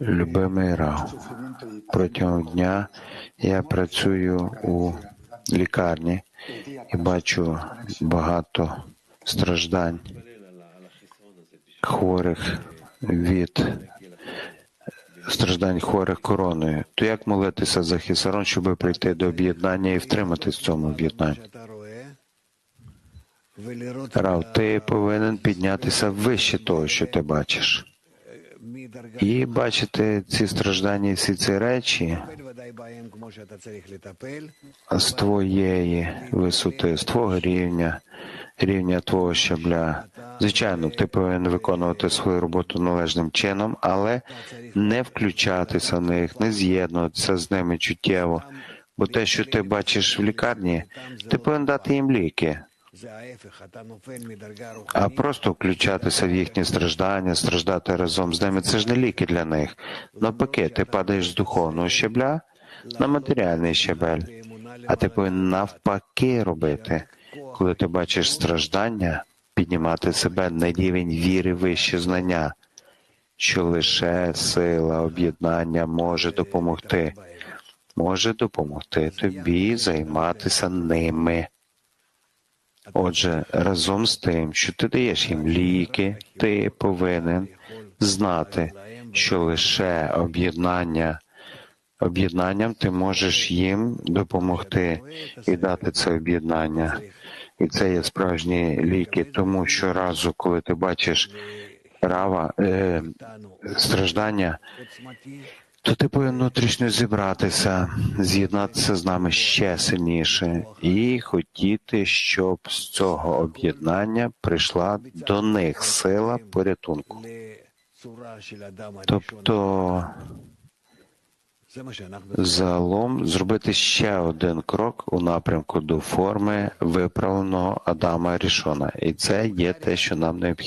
Любимий Рав, протягом дня я працюю у лікарні і бачу багато страждань хворих від страждань хворих короною. То як молитися за хісарон, щоб прийти до об'єднання і втриматись в цьому об'єднанні? Рав, ти повинен піднятися вище того, що ти бачиш, і бачити ці страждання всі ці речі з твоєї висоти, з твого рівня, рівня твого щабля. Звичайно, ти повинен виконувати свою роботу належним чином, але не включатися в них, не з'єднуватися з ними чуттєво. Бо те, що ти бачиш в лікарні, ти повинен дати їм ліки, а просто включатися в їхні страждання, страждати разом з ними. Це ж не ліки для них. Навпаки, ти падаєш з духовного щебля на матеріальний щебель, а ти повинен навпаки робити, коли ти бачиш страждання, піднімати себе на рівень віри вище знання, що лише сила об'єднання може допомогти, може допомогти тобі займатися ними. Отже, разом з тим, що ти даєш їм ліки, ти повинен знати, що лише об'єднання, об'єднанням ти можеш їм допомогти і дати це об'єднання. І це є справжні ліки, тому що разу, коли ти бачиш рава, е, страждання, то ти повинен внутрішньо зібратися, з'єднатися з нами ще сильніше і хотіти, щоб з цього об'єднання прийшла до них сила порятунку. Тобто загалом зробити ще один крок у напрямку до форми виправленого Адама Рішона, і це є те, що нам необхідно.